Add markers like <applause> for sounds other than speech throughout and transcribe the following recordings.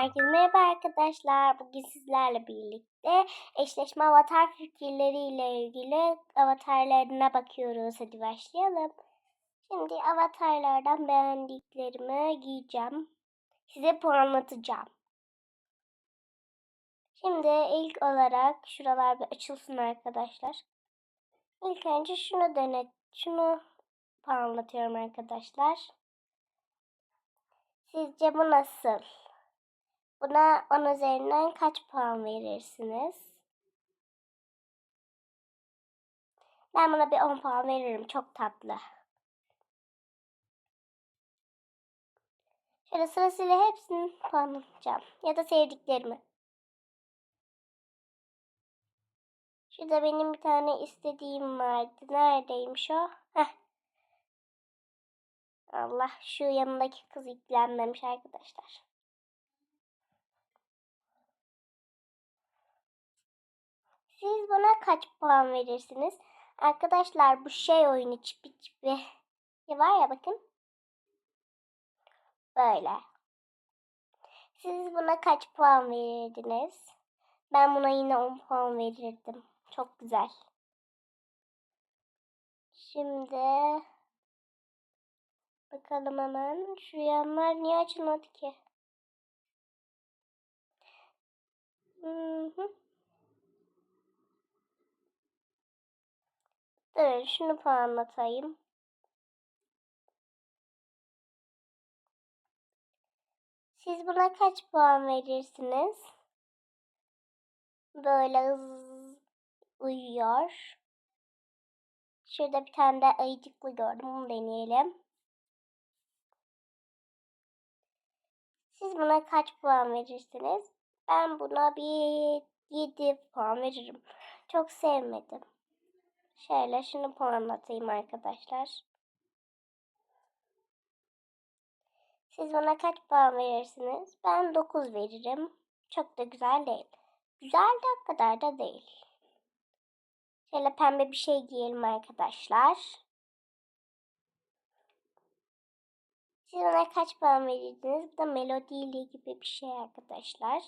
Herkese merhaba arkadaşlar. Bugün sizlerle birlikte eşleşme avatar fikirleriyle ilgili avatarlarına bakıyoruz. Hadi başlayalım. Şimdi avatarlardan beğendiklerimi giyeceğim. Size puanlatacağım. Şimdi ilk olarak şuralar bir açılsın arkadaşlar. İlk önce şunu denet, şunu puanlatıyorum arkadaşlar. Sizce bu nasıl? Buna 10 üzerinden kaç puan verirsiniz? Ben buna bir 10 puan veririm. Çok tatlı. Şöyle sırasıyla hepsini puanlayacağım. Ya da sevdiklerimi. Şurada benim bir tane istediğim vardı. Neredeymiş o? Heh. Allah şu yanındaki kız yüklenmemiş arkadaşlar. Siz buna kaç puan verirsiniz? Arkadaşlar bu şey oyunu çipi çipi. <laughs> Var ya bakın. Böyle. Siz buna kaç puan verirdiniz? Ben buna yine 10 puan verirdim. Çok güzel. Şimdi bakalım hemen. Şu yanlar niye açılmadı ki? Hı hı. Dur şunu puanlatayım. Siz buna kaç puan verirsiniz? Böyle hız uyuyor. Şurada bir tane de ayıcıklı gördüm. Bunu deneyelim. Siz buna kaç puan verirsiniz? Ben buna bir 7 puan veririm. Çok sevmedim. Şöyle şunu puanlatayım arkadaşlar. Siz bana kaç puan verirsiniz? Ben 9 veririm. Çok da güzel değil. Güzel de o kadar da değil. Şöyle pembe bir şey giyelim arkadaşlar. Siz bana kaç puan verirdiniz? Bu da melodiyle gibi bir şey arkadaşlar.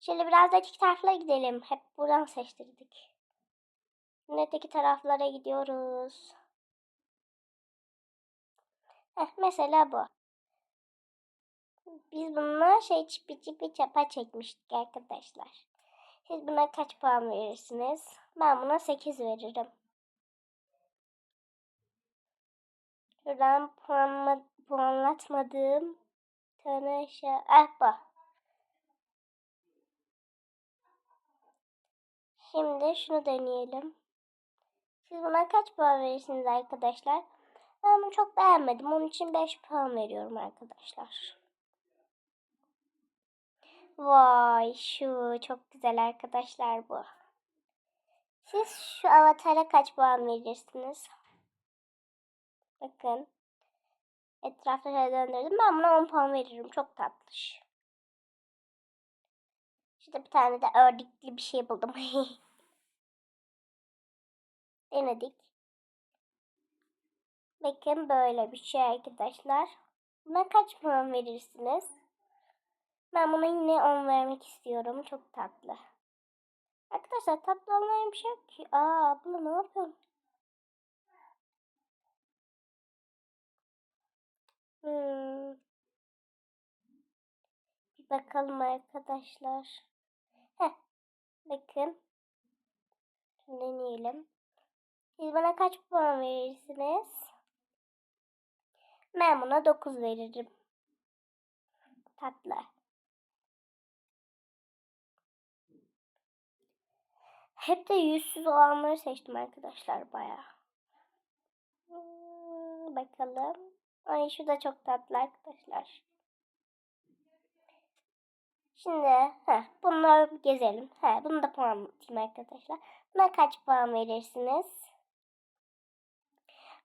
Şöyle biraz da iki taraflara gidelim. Hep buradan seçtirdik. Şimdi öteki taraflara gidiyoruz. Heh, mesela bu. Biz bununla şey çipi çipi çapa çekmiştik arkadaşlar. Siz buna kaç puan verirsiniz? Ben buna 8 veririm. Şuradan puanla, puanlatmadığım tane şey... Ah bu. Şimdi şunu deneyelim. Siz buna kaç puan verirsiniz arkadaşlar? Ben bunu çok beğenmedim. Onun için 5 puan veriyorum arkadaşlar. Vay şu çok güzel arkadaşlar bu. Siz şu avatara kaç puan verirsiniz? Bakın. Etrafta şöyle döndürdüm. Ben buna 10 puan veririm. Çok tatlış. Şurada bir tane de ördekli bir şey buldum. <laughs> Denedik. Bakın böyle bir şey arkadaşlar. Buna kaç puan verirsiniz? Ben buna yine 10 vermek istiyorum. Çok tatlı. Arkadaşlar tatlı olmayan bir şey yok ki. Aa abla ne yapıyorsun? Hmm. Bir bakalım arkadaşlar. Heh. Bakın. Deneyelim. Siz bana kaç puan verirsiniz? Ben buna 9 veririm. Tatlı. Hep de yüzsüz olanları seçtim arkadaşlar baya. Hmm, bakalım. Ay şu da çok tatlı arkadaşlar. Şimdi heh, bunları gezelim. He, bunu da puanlatayım arkadaşlar. Buna kaç puan verirsiniz?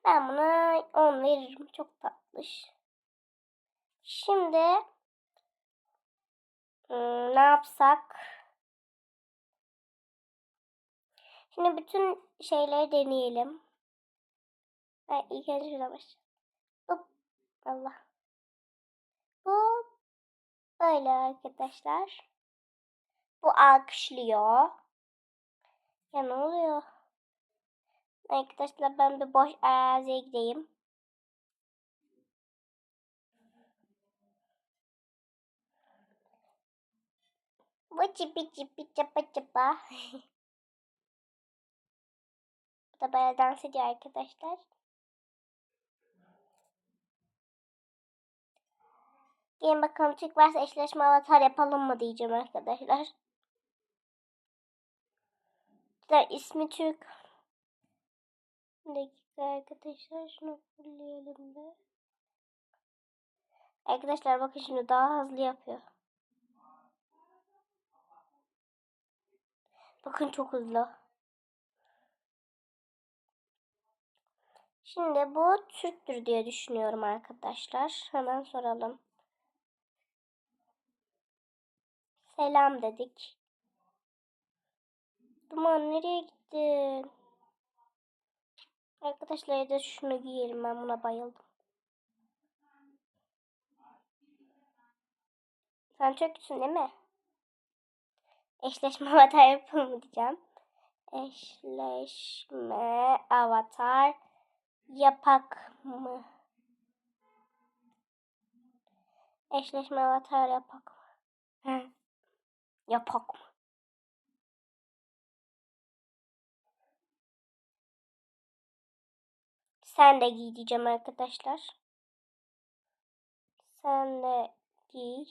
Ben buna 10 veririm. Çok tatlış. Şimdi ne yapsak? Şimdi bütün şeyleri deneyelim. Ben ilk önce şuna başlayalım. Hop. Allah. Bu Böyle arkadaşlar. Bu alkışlıyor. Ya ne oluyor? Arkadaşlar ben bir boş araziye gideyim. Bıcı bıcı bıcı ba. Bu da bayağı dans ediyor arkadaşlar. Gelin bakalım Türk varsa eşleşme avatar yapalım mı diyeceğim arkadaşlar. İşte ismi Türk. Bir dakika arkadaşlar şunu fullleyelim de. Arkadaşlar bakın şimdi daha hızlı yapıyor. Bakın çok hızlı. Şimdi bu Türktür diye düşünüyorum arkadaşlar. Hemen soralım. Selam dedik. Duman nereye gittin? Arkadaşlar ya da şunu giyelim ben buna bayıldım. Sen Türksün değil mi? Eşleşme <laughs> avatar yapalım diyeceğim. Eşleşme avatar yapak mı? Eşleşme avatar yapak mı? yapak mı? Sen de giy diyeceğim arkadaşlar. Sen de giy.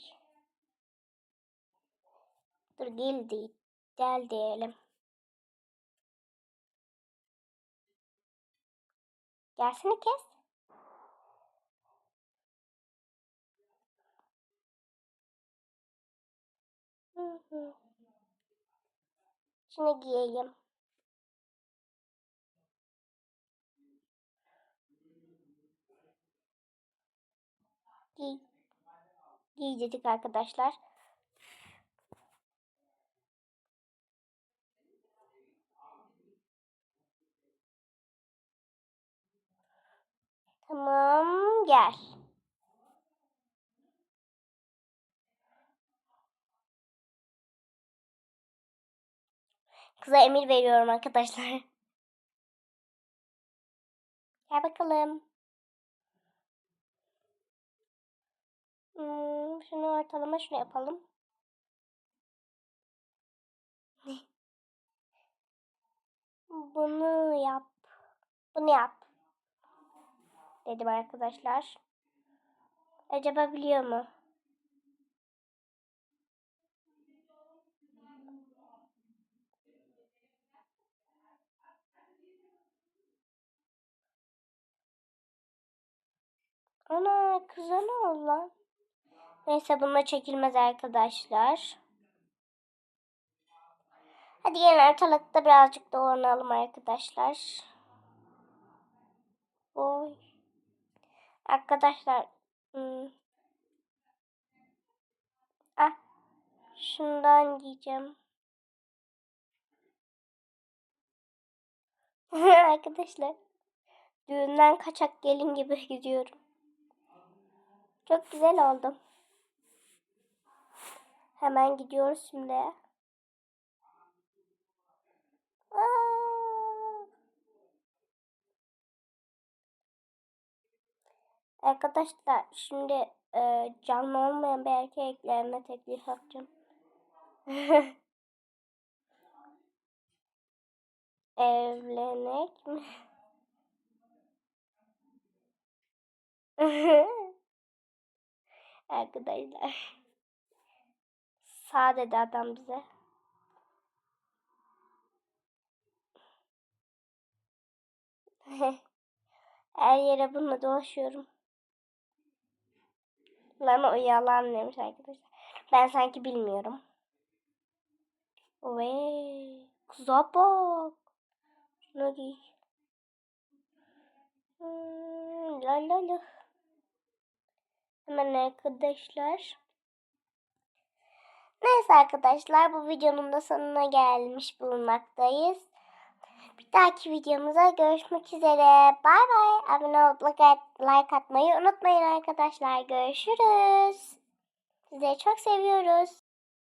Dur gel değil. Gel diyelim. Gelsene kes. Şunu giyeyim. Giy. Giy arkadaşlar. Tamam gel. Kıza emir veriyorum arkadaşlar. <laughs> Gel bakalım. Hmm, şunu ortalama şunu yapalım. Bunu yap. Bunu yap. Dedim arkadaşlar. Acaba biliyor mu? Ana kıza ne oldu lan? Neyse bununla çekilmez arkadaşlar. Hadi gelin ortalıkta birazcık dolanalım arkadaşlar. Oy. Arkadaşlar. Hmm. Ah. Şundan giyeceğim. <laughs> arkadaşlar. Düğünden kaçak gelin gibi <laughs> gidiyorum. Çok güzel oldum. Hemen gidiyoruz şimdi. Aa! Arkadaşlar şimdi e, canlı olmayan bir erkeklerine teklif yapacağım. <laughs> Evlenek mi? <laughs> Arkadaşlar. Sağ dedi adam bize. <laughs> Her yere bununla dolaşıyorum. Lan o yalan demiş arkadaşlar. Ben sanki bilmiyorum. Ve kıza bak. Giy. Hmm, la la la. Hemen arkadaşlar. Neyse arkadaşlar bu videonun da sonuna gelmiş bulunmaktayız. Bir dahaki videomuza görüşmek üzere. Bay bay. Abone olup like atmayı unutmayın arkadaşlar. Görüşürüz. Sizleri çok seviyoruz.